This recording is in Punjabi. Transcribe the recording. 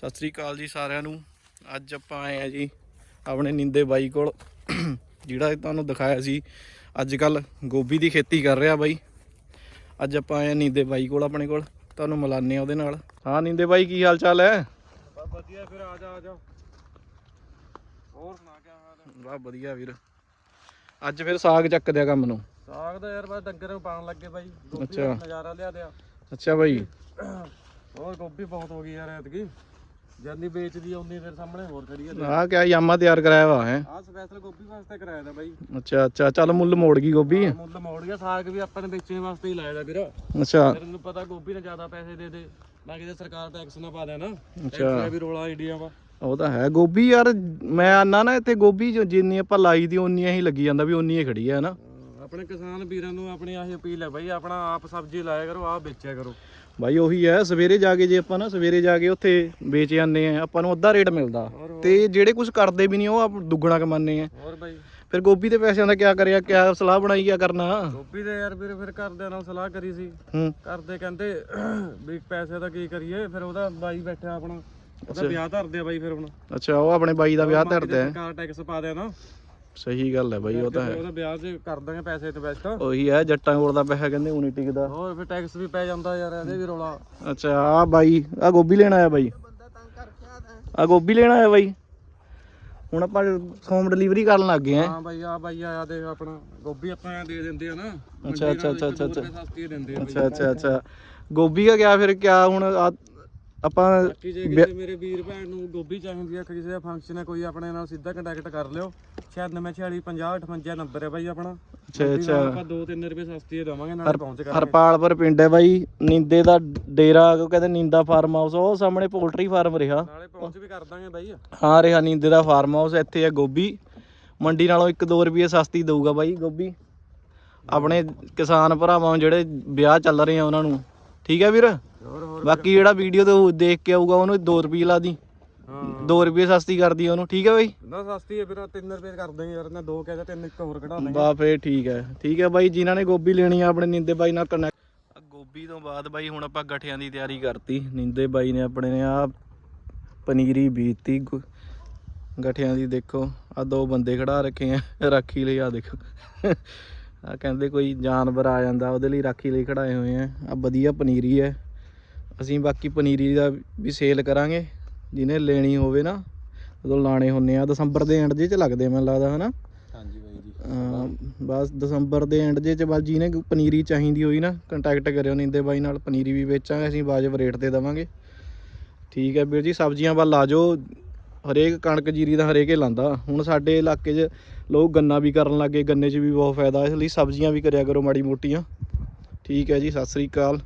ਸਤਿ ਸ੍ਰੀ ਅਕਾਲ ਜੀ ਸਾਰਿਆਂ ਨੂੰ। ਅੱਜ ਆਪਾਂ ਆਏ ਆ ਜੀ ਆਪਣੇ ਨਿੰਦੇ ਬਾਈ ਕੋਲ ਜਿਹੜਾ ਤੁਹਾਨੂੰ ਦਿਖਾਇਆ ਸੀ। ਅੱਜ ਕੱਲ ਗੋਭੀ ਦੀ ਖੇਤੀ ਕਰ ਰਿਹਾ ਬਾਈ। ਅੱਜ ਆਪਾਂ ਆਏ ਆ ਨਿੰਦੇ ਬਾਈ ਕੋਲ ਆਪਣੇ ਕੋਲ। ਤੁਹਾਨੂੰ ਮਿਲਾਨੇ ਆ ਉਹਦੇ ਨਾਲ। ਹਾਂ ਨਿੰਦੇ ਬਾਈ ਕੀ ਹਾਲ ਚਾਲ ਹੈ ਵਧੀਆ ਫਿਰ ਆ ਜਾ ਆ ਜਾ। ਹੋਰ ਸੁਣਾ ਕਿਆ ਹਾਲ ਹੈ? ਵਧੀਆ ਵੀਰ। ਅੱਜ ਫਿਰ ਸਾਗ ਚੱਕ ਦਿਆ ਕੰਮ ਨੂੰ। ਸਾਗ ਦਾ ਯਾਰ ਬਸ ਡੰਗਰ ਨੂੰ ਪਾਣ ਲੱਗੇ ਬਾਈ। ਗੋਭੀ। ਦਾ ਨਜ਼ਾਰਾ ਲਿਆ ਦਿਆ। ਅੱਛਾ ਬਾਈ। ਹੋਰ ਗੋਭੀ ਬਹੁਤ ਹੋ ਗਈ ਯਾਰ ਐਤਕੀ। ਜੰਨੀ ਵੇਚਦੀ ਆਉਂਦੀ ਫਿਰ ਸਾਹਮਣੇ ਹੋਰ ਖੜੀ ਆ। ਆਹ ਕਿਆ ਯਾਮਾ ਤਿਆਰ ਕਰਾਇਆ ਵਾ ਹੈ? ਆਹ ਸਪੈਸ਼ਲ ਗੋਭੀ ਵਾਸਤੇ ਕਰਾਇਆ ਦਾ ਬਾਈ। ਅੱਛਾ ਅੱਛਾ ਚੱਲ ਮੁੱਲ ਮੋੜ ਗਈ ਗੋਭੀ। ਆਹ ਮੁੱਲ ਮੋੜ ਗਿਆ ਸਾਗ ਵੀ ਆਪਾਂ ਨੇ ਵੇਚਣ ਵਾਸਤੇ ਹੀ ਲਾਇਆ ਦਾ ਵੀਰ। ਅੱਛਾ। ਤੈਨੂੰ ਪਤਾ ਗੋਭੀ ਨੇ ਜ਼ਿਆਦਾ ਪੈਸੇ ਦੇ ਦੇ ਬਾਕੀ ਤੇ ਸਰਕਾਰ ਟੈਕਸ ਨਾ ਪਾ ਦੇਣਾ ਅੱਛਾ। ਟੈਕਸ ਵੀ ਰੋਲਾ ਇੰਡੀਆ ਵਾ। ਉਹ ਤਾਂ ਹੈ ਗੋਭੀ ਯਾਰ ਮੈਂ ਆਨਾ ਨਾ ਇੱਥੇ ਗੋਭੀ ਜੋ ਜਿੰਨੀ ਆਪਾਂ ਲਾਈ ਦੀ ਉਨੀ ਹੀ ਲੱਗੀ ਜਾਂਦਾ ਵੀ ਉਨੀ ਹੀ ਖੜੀ ਹੈ ਨਾ ਆਪਣੇ ਕਿਸਾਨ ਵੀਰਾਂ ਨੂੰ ਆਪਣੀ ਆਹੀ ਅਪੀਲ ਹੈ ਬਾਈ ਆਪਣਾ ਆਪ ਸਬਜ਼ੀ ਲਾਇਆ ਕਰੋ ਆਪ ਵੇਚਿਆ ਕਰੋ। ਬਾਈ ਉਹੀ ਹੈ ਸਵੇਰੇ ਜਾ ਕੇ ਜੇ ਆਪਾਂ ਨਾ ਸਵੇਰੇ ਜਾ ਕੇ ਉੱਥੇ ਵੇਚ ਜਾਂਦੇ ਆ ਆਪਾਂ ਨੂੰ ਅੱਧਾ ਰੇਟ ਮਿਲਦਾ। ਹੋਰ ਹੋਰ। ਤੇ ਜਿਹੜੇ ਕੁਝ ਕਰਦੇ ਵੀ ਨਹੀਂ ਉਹ ਆਪ ਦੁੱਗਣਾ ਕਮਾਉਂਦੇ ਆ। ਹੋਰ ਬਾਈ। ਫਿਰ ਗੋਭੀ ਦੇ ਪੈਸਿਆਂ ਦਾ ਕਿਆ ਕਰਿਆ ਕਿਆ ਸਲਾਹ ਬਣਾਈ ਕਿਆ ਕਰਨਾ? ਗੋਭੀ ਦੇ ਯਾਰ ਵੀਰੇ ਫਿਰ ਘਰਦਿਆਂ ਨਾਲ ਸਲਾਹ ਕਰੀ ਸੀ। ਹੂੰ। ਘਰਦੇ ਕਹਿੰਦੇ ਵੀ ਪੈਸੇ ਦਾ ਕੀ ਕਰੀਏ ਫਿਰ ਉਹਦਾ ਬਾਈ ਬੈਠਾ ਆਪਣਾ। ਉਹਦਾ ਵਿਆਹ ਧਰਦੇ ਆ ਬਾਈ ਫਿਰ ਹੁਣ। ਅੱਛਾ ਉਹ ਆਪਣੇ ਬਾਈ ਦਾ ਵਿਆਹ ਧਰਦਾ ਹੈ। ਸਰਕਾਰ ਟੈਕਸ ਪਾ ਦੇ ਨਾ। ਸਹੀ ਗੱਲ ਹੈ ਬਾਈ ਉਹ ਤਾਂ ਹੈ। ਉਹਦਾ ਵਿਆਹ 'ਚ ਕਰ ਦਾਂਗੇ ਪੈਸੇ ਇਨਵੈਸਟ ਉਹੀ ਹੈ ਜੱਟਾਂ ਕੋਲ ਦਾ ਪੈਸਾ ਕਹਿੰਦੇ ਉਨੀ ਟਿਕਦਾ ਹੋਰ ਫਿਰ ਟੈਕਸ ਵੀ ਪੈ ਜਾਂਦਾ ਯਾਰ ਇਹਦੇ ਵੀ ਰੋਲਾ। ਅੱਛਾ ਆ ਬਾਈ ਆ ਗੋਭੀ ਲੈਣ ਆਇਆ ਬਾਈ। ਆ ਗੋਭੀ ਲੈਣ ਆਇਆ ਬਾਈ। ਹੁਣ ਆਪਾਂ ਹੋਮ ਡਿਲੀਵਰੀ ਕਰਨ ਲੱਗ ਗਏ ਆ ਹਾਂ ਬਾਈ ਆ ਬਾਈ ਆਇਆ ਦੇਖ ਆਪਣਾ ਗੋਭੀ ਆਪਾਂ ਦੇ ਦਿੰਦੇ ਆ ਨਾ। ਅੱਛਾ, ਅੱਛਾ, ਅੱਛਾ, ਅੱਛਾ, ਅੱਛਾ। ਆ ਅੱਛਾ ਗੋਭੀ ਦਾ ਕਿਆ ਫਿਰ ਕਿਆ ਹੁਣ ਆ- ਆਪਾਂ ਬਾਕੀ ਜੇ ਕਿਸੇ ਮੇਰੇ ਵੀਰ ਭੈਣ ਨੂੰ ਗੋਭੀ ਚਾਹੀਦੀ ਆ ਕਿਸੇ ਦਾ ਫੰਕਸ਼ਨ ਹੈ ਕੋਈ ਆਪਣੇ ਨਾਲ ਸਿੱਧਾ ਕੰਟੈਕਟ ਕਰ ਲਿਓ। 96465058 ਨੰਬਰ ਹੈ ਬਾਈ ਆਪਣਾ। ਅੱਛਾ ਅੱਛਾ। ਆਪਾਂ 2-3 ਰੁਪਏ ਸਸਤੀ ਦੇਵਾਂਗੇ ਨਾਲ ਪਹੁੰਚ ਕਰਾਂਗੇ। ਹਰਪਾਲਪੁਰ ਪਿੰਡ ਹੈ ਬਾਈ ਨਿੰਦੇ ਦਾ ਡੇਰਾ ਉਹ ਕਹਿੰਦੇ ਨਿੰਦਾ ਫਾਰਮ ਹਾਊਸ ਉਹ ਸਾਹਮਣੇ ਪੋਲਟਰੀ ਫਾਰਮ ਰਿਹਾ। ਨਾਲੇ ਪਹੁੰਚ ਵੀ ਕਰ ਦਾਂਗੇ ਬਾਈ। ਹਾਂ ਰਿਹਾ ਨਿੰਦੇ ਦਾ ਫਾਰਮ ਹਾਊਸ ਇੱਥੇ ਹੈ ਗੋਭੀ। ਮੰਡੀ ਨਾਲੋਂ 1-2 ਰੁਪਏ ਸਸਤੀ ਦਊਗਾ ਬਾਈ ਗੋਭੀ। ਆਪਣੇ ਕਿਸਾਨ ਭਰਾਵਾਂ ਜਿਹੜੇ ਵਿਆਹ ਚੱਲ ਰਹੇ ਆ ਉਹਨਾਂ ਨੂੰ। ਠੀਕ ਹੈ ਵੀਰ? ਹੋਰ ਹੋਰ ਬਾਕੀ ਜਿਹੜਾ ਵੀਡੀਓ ਤੋਂ ਦੇਖ ਕੇ ਆਊਗਾ ਉਹਨੂੰ 2 ਰੁਪਏ ਲਾ ਦੀ। ਹਾਂ। 2 ਰੁਪਏ ਸਸਤੀ ਕਰਦੀ ਉਹਨੂੰ ਠੀਕ ਹੈ ਬਾਈ? ਨਾ ਸਸਤੀ ਹੈ ਫਿਰ 3 ਰੁਪਏ ਕਰ ਦਾਂਗੇ ਯਾਰ ਨਾ ਦੋ ਕਹਿੰਦਾ ਤਿੰਨ ਇੱਕ ਹੋਰ ਕਢਾ ਦਾਂਗੇ ਬਾ ਫੇਰ ਠੀਕ ਹੈ। ਠੀਕ ਹੈ ਬਾਈ ਜਿਨ੍ਹਾਂ ਨੇ ਗੋਭੀ ਲੈਣੀ ਆ ਆਪਣੇ ਨਿੰਦੇ ਬਾਈ ਨਾਲ ਕਨੈਕਟ ਗੋਭੀ ਤੋਂ ਬਾਅਦ ਬਾਈ ਹੁਣ ਆਪਾਂ ਗਠਿਆਂ ਦੀ ਤਿਆਰੀ ਕਰਤੀ। ਨਿੰਦੇ ਬਾਈ ਨੇ ਆਪਣੇ ਨੇ ਆ ਪਨੀਰੀ ਬੀਜਤੀ ਗਠਿਆਂ ਦੀ ਦੇਖੋ। ਆ ਦੋ ਬੰਦੇ ਖੜਾ ਰੱਖੇ ਆ ਰਾਖੀ ਲਈ ਆ ਦੇਖੋ। ਆ ਕਹਿੰਦੇ ਕੋਈ ਜਾਨਵਰ ਆ ਜਾਂਦਾ ਉਹਦੇ ਲਈ ਰਾਖੀ ਲਈ ਖੜਾਏ ਹੋਏ ਆ। ਆ ਵਧੀਆ ਪਨੀਰੀ ਹੈ। ਅਸੀਂ ਬਾਕੀ ਪਨੀਰੀ ਦਾ ਵੀ ਸੇਲ ਕਰਾਂਗੇ। ਜਿਹਨੇ ਲੈਣੀ ਹੋਵੇ ਨਾ ਉਦੋਂ ਲਾਣੇ ਹੁੰਨੇ ਆ। ਦਸੰਬਰ ਦੇ ਐਂਡ ਜੇ ਚ ਲੱਗਦੇ ਮੈਨੂੰ ਲੱਗਦਾ ਹਨਾ? ਹਾਂਜੀ ਬਾਈ ਜੀ। ਬਸ ਦਸੰਬਰ ਦੇ ਐਂਡ ਜੇ ਚ ਬਸ ਜਿਹਨੇ ਪਨੀਰੀ ਚਾਹੀਦੀ ਹੋਈ ਨਾ ਕੰਟੈਕਟ ਕਰਿਓ ਨਿੰਦੇ ਬਾਈ ਨਾਲ ਪਨੀਰੀ ਵੀ ਵੇਚਾਂਗੇ ਅਸੀਂ ਵਾਜਬ ਰੇਟ ਤੇ ਦੇਵਾਂਗੇ। ਠੀਕ ਹੈ ਵੀਰ ਜੀ ਸਬਜ਼ੀਆਂ ਵੱਲ ਆ ਜਾਓ। ਹਰੇਕ ਕਣਕ ਜੀਰੀ ਦਾ ਹਰੇਕ ਹੀ ਲਾਂਦਾ। ਹੁਣ ਸਾਡੇ ਇਲਾਕੇ 'ਚ ਲੋਕ ਗੰਨਾ ਵੀ ਕਰਨ ਲੱਗੇ ਗੰਨੇ 'ਚ ਵੀ ਬਹੁਤ ਫਾਇਦਾ, ਇਸ ਲਈ ਸਬਜ਼ੀਆਂ ਵੀ ਕਰਿਆ ਕਰੋ ਮਾੜੀ ਮੋਟੀਆਂ। ਠੀਕ ਹੈ ਜੀ, ਸਤਿ ਸ੍ਰੀ ਅਕਾਲ।